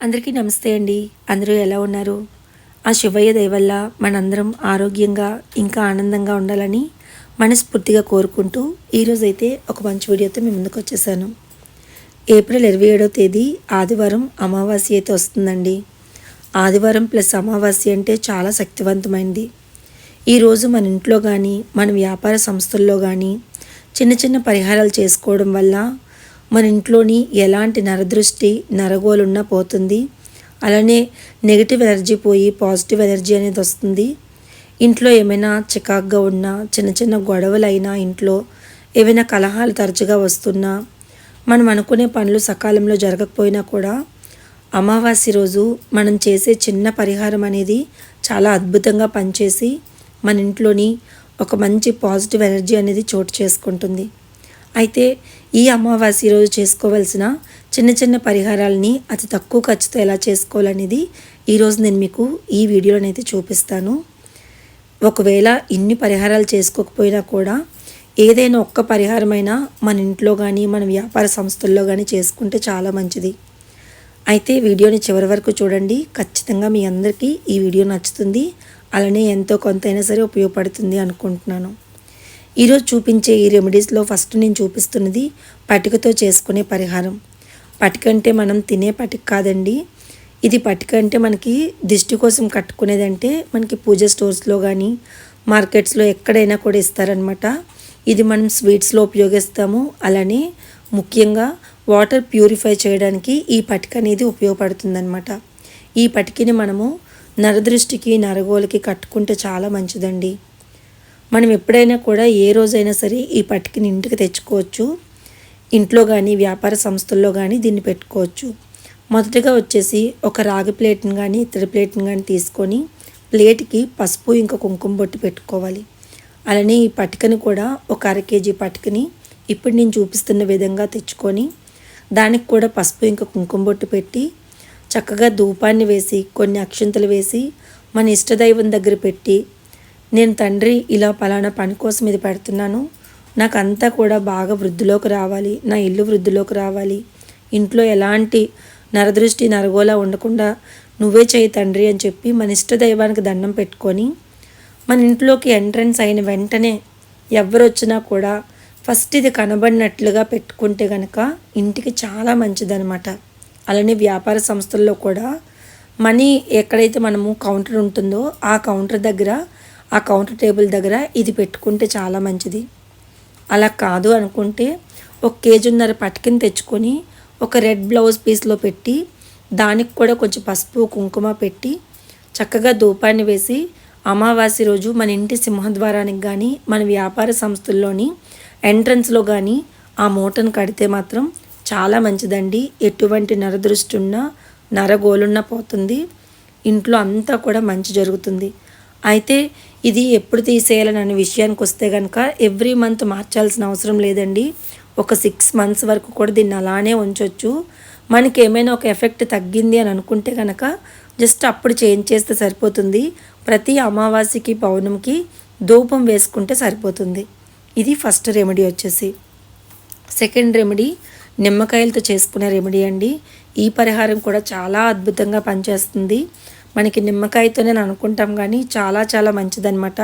అందరికీ నమస్తే అండి. అందరూ ఎలా ఉన్నారు? ఆ శివయ్య దయవల్ల మనందరం ఆరోగ్యంగా ఇంకా ఆనందంగా ఉండాలని మనస్ఫూర్తిగా కోరుకుంటూ ఈరోజైతే ఒక మంచి వీడియోతో మీ ముందుకు వచ్చేసాను. ఏప్రిల్ ఇరవై ఏడో తేదీ ఆదివారం అమావాస్య అయితే వస్తుందండి. ఆదివారం ప్లస్ అమావాస్య అంటే చాలా శక్తివంతమైంది. ఈరోజు మన ఇంట్లో కానీ మన వ్యాపార సంస్థల్లో కానీ చిన్న చిన్న పరిహారాలు చేసుకోవడం వల్ల మన ఇంట్లోని ఎలాంటి నరదృష్టి నరగోలున్నా పోతుంది? అలానే నెగిటివ్ ఎనర్జీ పోయి పాజిటివ్ ఎనర్జీ అనేది వస్తుంది. ఇంట్లో ఏమైనా చికాగ్గా ఉన్నా చిన్న చిన్న గొడవలైనా ఇంట్లో ఏవైనా కలహాలు తరచుగా వస్తున్నా మనం అనుకునే పనులు సకాలంలో జరగకపోయినా కూడా అమావాస్య రోజు మనం చేసే చిన్న పరిహారం అనేది చాలా అద్భుతంగా పనిచేసి మన ఇంట్లోని ఒక మంచి పాజిటివ్ ఎనర్జీ అనేది చోటు చేసుకుంటుంది. అయితే ఈ అమావాస్య రోజు చేసుకోవాల్సిన చిన్న చిన్న పరిహారాలని అతి తక్కువ ఖర్చుతో ఎలా చేసుకోవాలనేది ఈరోజు నేను మీకు ఈ వీడియోలోనైతే చూపిస్తాను. ఒకవేళ ఇన్ని పరిహారాలు చేసుకోకపోయినా కూడా ఏదైనా ఒక్క పరిహారమైనా మన ఇంట్లో కానీ మన వ్యాపార సంస్థల్లో కానీ చేసుకుంటే చాలా మంచిది. అయితే వీడియోని చివరి వరకు చూడండి. ఖచ్చితంగా మీ అందరికీ ఈ వీడియో నచ్చుతుంది. అలానే ఎంతో కొంతైనా సరే ఉపయోగపడుతుంది అనుకుంటున్నాను. ఈరోజు చూపించే ఈ రెమెడీస్లో ఫస్ట్ నేను చూపిస్తున్నది పటికతో చేసుకునే పరిహారం. పటిక అంటే మనం తినే పటిక కాదండి. ఇది పటిక అంటే మనకి దిష్టి కోసం కట్టుకునేదంటే మనకి పూజ స్టోర్స్లో కానీ మార్కెట్స్లో ఎక్కడైనా కూడా ఇస్తారనమాట ఇది మనం స్వీట్స్లో ఉపయోగిస్తాము. అలానే ముఖ్యంగా వాటర్ ప్యూరిఫై చేయడానికి ఈ పటిక అనేది ఉపయోగపడుతుందన్నమాట. ఈ పటికని మనము నరదృష్టికి నరగోలకి కట్టుకుంటే చాలా మంచిదండి. మనం ఎప్పుడైనా కూడా ఏ రోజైనా సరే ఈ పట్టికని ఇంటికి తెచ్చుకోవచ్చు. ఇంట్లో కానీ వ్యాపార సంస్థల్లో కానీ దీన్ని పెట్టుకోవచ్చు. మొదటగా వచ్చేసి ఒక రాగి ప్లేట్ని కానీ ఇతడి ప్లేట్ని కానీ తీసుకొని ప్లేట్కి పసుపు ఇంకా కుంకుమ బొట్టు పెట్టుకోవాలి. అలానే ఈ పట్టికని కూడా ఒక అర కేజీ పటికని ఇప్పుడు నేను చూపిస్తున్న విధంగా తెచ్చుకొని దానికి కూడా పసుపు ఇంకా కుంకుమ బొట్టు పెట్టి చక్కగా ధూపాన్ని వేసి కొన్ని అక్షంతలు వేసి మన ఇష్టదైవం దగ్గర పెట్టి నేను తండ్రి ఇలా పలానా పని కోసం ఇది పెడుతున్నాను. నాకు అంతా కూడా బాగా వృద్ధిలోకి రావాలి. నా ఇల్లు వృద్ధిలోకి రావాలి. ఇంట్లో ఎలాంటి నరదృష్టి నరగోలా ఉండకుండా నువ్వే చేయి తండ్రి అని చెప్పి మన ఇష్ట దైవానికి దండం పెట్టుకొని మన ఇంట్లోకి ఎంట్రన్స్ అయిన వెంటనే ఎవరు వచ్చినా కూడా ఫస్ట్ ఇది కనబడినట్లుగా పెట్టుకుంటే కనుక ఇంటికి చాలా మంచిదనమాట అలానే వ్యాపార సంస్థల్లో కూడా మనీ ఎక్కడైతే మనము కౌంటర్ ఉంటుందో ఆ కౌంటర్ దగ్గర ఆ కౌంటర్ టేబుల్ దగ్గర ఇది పెట్టుకుంటే చాలా మంచిది. అలా కాదు అనుకుంటే ఒక కేజీన్నర పట్టుకుని తెచ్చుకొని ఒక రెడ్ బ్లౌజ్ పీస్లో పెట్టి దానికి కూడా కొంచెం పసుపు కుంకుమ పెట్టి చక్కగా ధూపాన్ని వేసి అమావాస్య రోజు మన ఇంటి సింహద్వారానికి కానీ మన వ్యాపార సంస్థల్లోని ఎంట్రన్స్లో కానీ ఆ మూటను కడితే మాత్రం చాలా మంచిదండి. ఎటువంటి నరదృష్టి ఉన్నా నరగోలున్నా పోతుంది. ఇంట్లో అంతా కూడా మంచి జరుగుతుంది. అయితే ఇది ఎప్పుడు తీసేయాలని అనే విషయానికి వస్తే కనుక ఎవ్రీ మంత్ మార్చాల్సిన అవసరం లేదండి. ఒక సిక్స్ మంత్స్ వరకు కూడా దీన్ని అలానే ఉంచవచ్చు మనకి ఏమైనా ఒక ఎఫెక్ట్ తగ్గింది అని అనుకుంటే కనుక జస్ట్ అప్పుడు చేంజ్ చేస్తే సరిపోతుంది. ప్రతి అమావాస్యకి పౌర్ణమికి ధూపం వేసుకుంటే సరిపోతుంది. ఇది ఫస్ట్ రెమెడీ వచ్చేసి. సెకండ్ రెమెడీ నిమ్మకాయలతో చేసుకునే రెమెడీ అండి. ఈ పరిహారం కూడా చాలా అద్భుతంగా పనిచేస్తుంది. మనకి నిమ్మకాయతోనే అనుకుంటాం కానీ చాలా చాలా మంచిదనమాట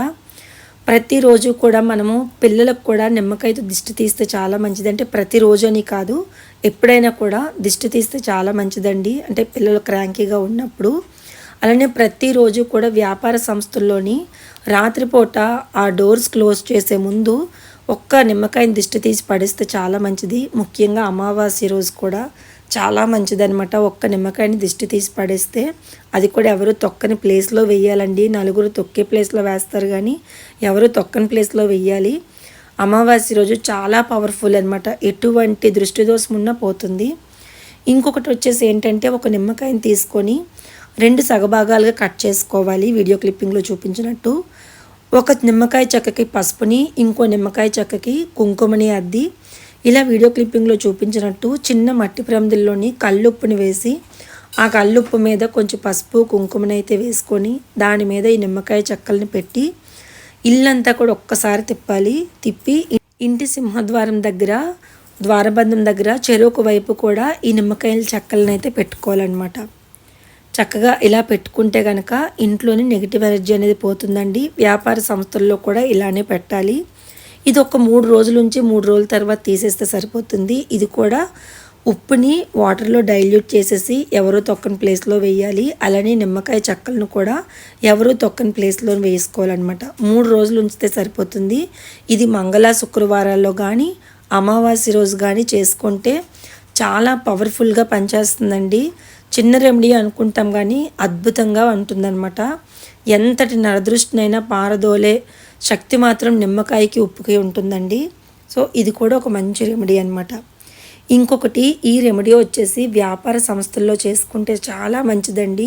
ప్రతిరోజు కూడా మనము పిల్లలకు కూడా నిమ్మకాయతో దిష్టి తీస్తే చాలా మంచిది. అంటే ప్రతిరోజు అని కాదు ఎప్పుడైనా కూడా దిష్టి తీస్తే చాలా మంచిదండి. అంటే పిల్లలు క్రాంకీగా ఉన్నప్పుడు. అలానే ప్రతిరోజు కూడా వ్యాపార సంస్థల్లోని రాత్రిపూట ఆ డోర్స్ క్లోజ్ చేసే ముందు ఒక్క నిమ్మకాయని దిష్టి తీసి పడిస్తే చాలా మంచిది. ముఖ్యంగా అమావాస్య రోజు కూడా చాలా మంచిదనమాట ఒక్క నిమ్మకాయని దిష్టి తీసి పడేస్తే అది కూడా ఎవరు తొక్కని ప్లేస్లో వెయ్యాలండి నలుగురు తొక్కే ప్లేస్లో వేస్తారు కానీ ఎవరు తొక్కని ప్లేస్లో వెయ్యాలి అమావాస్య రోజు చాలా పవర్ఫుల్ అనమాట ఎటువంటి దృష్టి దోషం ఉన్నా పోతుంది. ఇంకొకటి వచ్చేసి ఏంటంటే ఒక నిమ్మకాయని తీసుకొని రెండు సగభాగాలుగా కట్ చేసుకోవాలి. వీడియో క్లిప్పింగ్లో చూపించినట్టు. ఒక నిమ్మకాయ చెక్కకి పసుపుని ఇంకో నిమ్మకాయ చెక్కకి కుంకుమని అద్ది. ఇలా వీడియో క్లిప్పింగ్లో చూపించినట్టు చిన్న మట్టి ప్రమిదల్లోని కల్లుప్పుని వేసి ఆ కల్లుప్పు మీద కొంచెం పసుపు కుంకుమనైతే వేసుకొని దాని మీద ఈ నిమ్మకాయ చెక్కల్ని పెట్టి ఇల్లంతా కూడా ఒక్కసారి తిప్పాలి. తిప్పి ఇంటి సింహద్వారం దగ్గర ద్వారబంధం దగ్గర చెరువుకు వైపు కూడా ఈ నిమ్మకాయల చెక్కలను అయితే పెట్టుకోవాలన్నమాట. చక్కగా ఇలా పెట్టుకుంటే కనుక ఇంట్లోని నెగిటివ్ ఎనర్జీ అనేది పోతుందండి. వ్యాపార సంస్థల్లో కూడా ఇలానే పెట్టాలి. ఇది ఒక మూడు రోజుల నుంచి మూడు రోజుల తర్వాత తీసేస్తే సరిపోతుంది. ఇది కూడా ఉప్పుని వాటర్లో డైల్యూట్ చేసేసి ఎవరో తొక్కని ప్లేస్లో వేయాలి. అలానే నిమ్మకాయ చెక్కలను కూడా ఎవరో తొక్కని ప్లేస్లో వేసుకోవాలన్నమాట. మూడు రోజులు ఉంచితే సరిపోతుంది. ఇది మంగళ శుక్రవారాల్లో కానీ అమావాస్య రోజు కానీ చేసుకుంటే చాలా పవర్ఫుల్గా పనిచేస్తుందండి. చిన్న రెమెడీ అనుకుంటాం కానీ అద్భుతంగా ఉంటుందన్నమాట. ఎంతటి నరదృష్టినైనా పారదోలే శక్తి మాత్రం నిమ్మకాయకి ఉప్పుకి ఉంటుందండి. సో ఇది కూడా ఒక మంచి రెమెడీ అనమాట ఇంకొకటి ఈ రెమెడీ వచ్చేసి వ్యాపార సంస్థల్లో చేసుకుంటే చాలా మంచిదండి.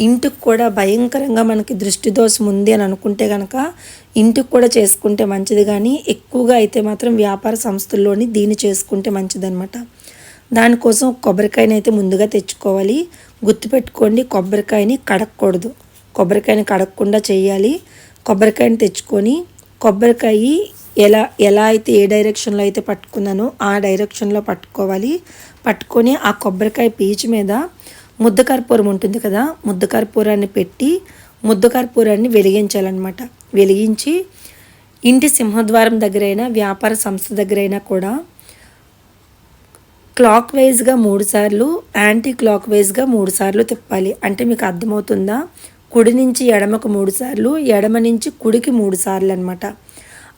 ఇంటికి కూడా భయంకరంగా మనకి దృష్టి దోషం ఉంది అని అనుకుంటే కనుక ఇంటికి కూడా చేసుకుంటే మంచిది. కానీ ఎక్కువగా అయితే మాత్రం వ్యాపార సంస్థల్లోని దీన్ని చేసుకుంటే మంచిదనమాట దానికోసం కొబ్బరికాయని అయితే ముందుగా తెచ్చుకోవాలి. గుర్తుపెట్టుకోండి కొబ్బరికాయని కడగకూడదు కొబ్బరికాయని కడగకుండా చేయాలి. కొబ్బరికాయని తెచ్చుకొని కొబ్బరికాయ ఎలా ఎలా అయితే ఏ డైరెక్షన్లో అయితే పట్టుకున్నానో ఆ డైరెక్షన్లో పట్టుకోవాలి. పట్టుకొని ఆ కొబ్బరికాయ పీచు మీద ముద్ద కర్పూరం ఉంటుంది కదా ముద్ద కర్పూరాన్ని పెట్టి ముద్ద కర్పూరాన్ని వెలిగించాలన్నమాట. వెలిగించి ఇంటి సింహద్వారం దగ్గరైనా వ్యాపార సంస్థ దగ్గరైనా కూడా క్లాక్ వైజ్గా మూడుసార్లు యాంటీ క్లాక్ వైజ్గా మూడుసార్లు తిప్పాలి. అంటే మీకు అర్థమవుతుందా? కుడి నుంచి ఎడమకు మూడు సార్లు ఎడమ నుంచి కుడికి మూడు సార్లు అనమాట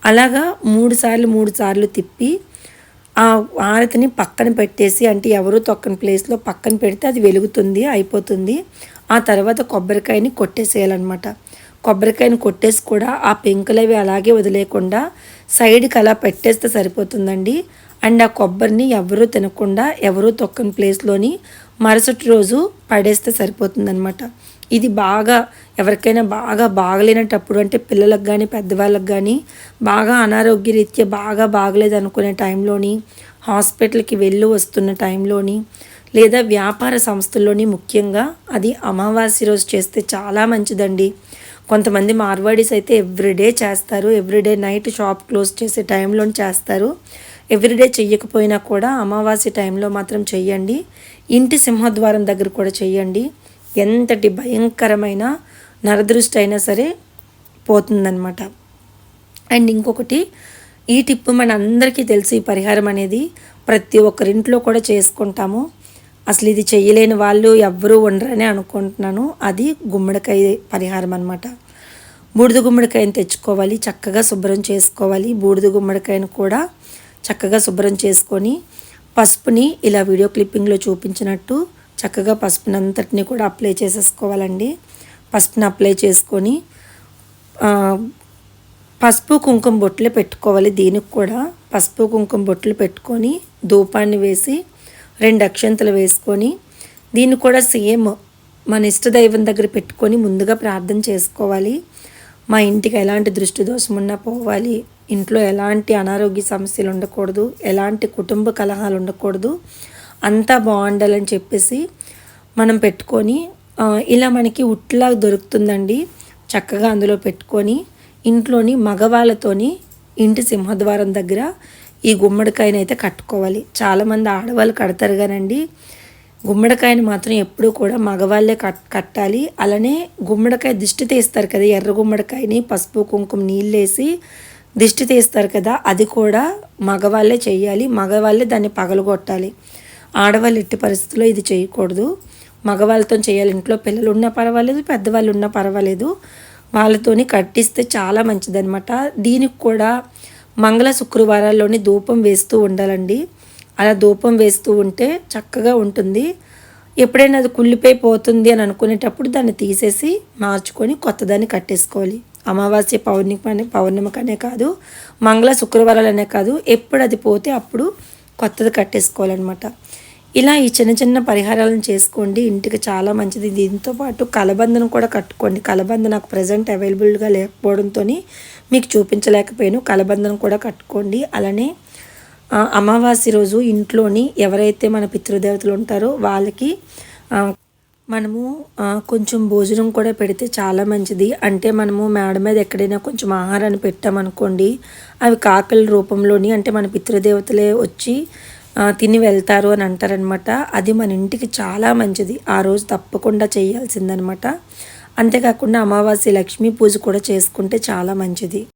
అలాగా మూడు సార్లు మూడు సార్లు తిప్పి ఆ ఆరతిని పక్కన పెట్టేసి అంటే ఎవరు తొక్కని ప్లేస్లో పక్కన పెడితే అది వెలుగుతుంది అయిపోతుంది. ఆ తర్వాత కొబ్బరికాయని కొట్టేసేయాలన్నమాట. కొబ్బరికాయని కొట్టేసి కూడా ఆ పెంకులవి అలాగే వదిలేకుండా సైడ్కి అలా పెట్టేస్తే సరిపోతుందండి. అండ్ ఆ కొబ్బరిని ఎవరూ తినకుండా ఎవరూ తొక్కని ప్లేస్లోని మరుసటి రోజు పడేస్తే సరిపోతుందనమాట ఇది బాగా ఎవరికైనా బాగా బాగలేనటప్పుడు అంటే పిల్లలకు కానీ పెద్దవాళ్ళకి కానీ బాగా అనారోగ్య రీత్యా బాగా బాగలేదు అనుకునే టైంలోని హాస్పిటల్కి వెళ్ళి వస్తున్న టైంలోని లేదా వ్యాపార సంస్థల్లోని ముఖ్యంగా అది అమావాస్య రోజు చేస్తే చాలా మంచిదండి. కొంతమంది మార్వాడీస్ అయితే ఎవ్రీడే చేస్తారు ఎవ్రీడే నైట్ షాప్ క్లోజ్ చేసే టైంలో చేస్తారు. ఎవ్రీడే చెయ్యకపోయినా కూడా అమావాస్య టైంలో మాత్రం చెయ్యండి. ఇంటి సింహద్వారం దగ్గర కూడా చెయ్యండి. ఎంతటి భయంకరమైన నరదృష్టి అయినా సరే పోతుందన్నమాట. అండ్ ఇంకొకటి ఈ టిప్ మన అందరికీ తెలుసు ఈ పరిహారం అనేది ప్రతి ఒక్కరింట్లో కూడా చేసుకుంటాము. అసలు ఇది చేయలేని వాళ్ళు ఎవ్వరూ ఉండరని అనుకుంటున్నాను. అది గుమ్మడికాయ పరిహారం అనమాట బూడిద గుమ్మడికాయని తెచ్చుకోవాలి చక్కగా శుభ్రం చేసుకోవాలి. బూడిద గుమ్మడికాయను కూడా చక్కగా శుభ్రం చేసుకొని పసుపుని ఇలా వీడియో క్లిప్పింగ్లో చూపించినట్టు చక్కగా పసుపునంతటిని కూడా అప్లై చేసేసుకోవాలండి. పసుపుని అప్లై చేసుకొని పసుపు కుంకుమ బొట్లు పెట్టుకోవాలి దీనికి కూడా. పసుపు కుంకుమ బొట్లు పెట్టుకొని ధూపాన్ని వేసి రెండు అక్షంతలు వేసుకొని దీన్ని కూడా సేమ్ మన ఇష్టదైవం దగ్గర పెట్టుకొని ముందుగా ప్రార్థన చేసుకోవాలి. మా ఇంటికి ఎలాంటి దృష్టి దోషం ఉన్నా పోవాలి. ఇంట్లో ఎలాంటి అనారోగ్య సమస్యలు ఉండకూడదు. ఎలాంటి కుటుంబ కలహాలు ఉండకూడదు. అంతా బాగుండాలని చెప్పేసి మనం పెట్టుకొని ఇలా మనకి ఉట్లా దొరుకుతుందండి. చక్కగా అందులో పెట్టుకొని ఇంట్లోని మగవాళ్ళతోని ఇంటి సింహద్వారం దగ్గర ఈ గుమ్మడికాయని అయితే కట్టుకోవాలి. చాలామంది ఆడవాళ్ళు కడతారు కానండి. గుమ్మడికాయని మాత్రం ఎప్పుడూ కూడా మగవాళ్ళే కట్ కట్టాలి. అలానే గుమ్మడికాయ దిష్టి తీస్తారు కదా ఎర్ర గుమ్మడికాయని పసుపు కుంకుమ నీళ్ళు వేసి దిష్టి తీస్తారు కదా అది కూడా మగవాళ్ళే చేయాలి మగవాళ్ళే దాన్ని పగలగొట్టాలి. ఆడవాళ్ళు ఎట్టి పరిస్థితుల్లో ఇది చేయకూడదు. మగవాళ్ళతో చేయాలి. ఇంట్లో పిల్లలు ఉన్నా పర్వాలేదు పెద్దవాళ్ళు ఉన్నా పర్వాలేదు. వాళ్ళతోని కట్టిస్తే చాలా మంచిదనమాట దీనికి కూడా మంగళ శుక్రవారాల్లోని ధూపం వేస్తూ ఉండాలండి. అలా ధూపం వేస్తూ ఉంటే చక్కగా ఉంటుంది. ఎప్పుడైనా అది కుళ్ళిపోయి పోతుంది అని అనుకునేటప్పుడు దాన్ని తీసేసి మార్చుకొని కొత్తదాన్ని కట్టేసుకోవాలి. అమావాస్య పౌర్ణిమ పౌర్ణమికనే కాదు మంగళ శుక్రవారాలనే కాదు. ఎప్పుడు అది పోతే అప్పుడు కొత్తది కట్టేసుకోవాలన్నమాట. ఇలా ఈ చిన్న చిన్న పరిహారాలను చేసుకోండి. ఇంటికి చాలా మంచిది. దీంతో పాటు కలబందను కూడా కట్టుకోండి. కలబంద నాకు ప్రజెంట్ అవైలబుల్గా లేకపోవడంతో మీకు చూపించలేకపోయాను. కలబందను కూడా కట్టుకోండి. అలానే అమావాస్య రోజు ఇంట్లోని ఎవరైతే మన పితృదేవతలు ఉంటారో వాళ్ళకి మనము కొంచెం భోజనం కూడా పెడితే చాలా మంచిది. అంటే మనము మేడ మీద ఎక్కడైనా కొంచెం ఆహారాన్ని పెట్టామనుకోండి అవి కాకల రూపంలోని అంటే మన పితృదేవతలే వచ్చి తిని వెళ్తారు అని అంటారనమాట. అది మన ఇంటికి చాలా మంచిది. ఆ రోజు తప్పకుండా చేయాల్సిందనమాట. అంతేకాకుండా అమావాస్య లక్ష్మీ పూజ కూడా చేసుకుంటే చాలా మంచిది.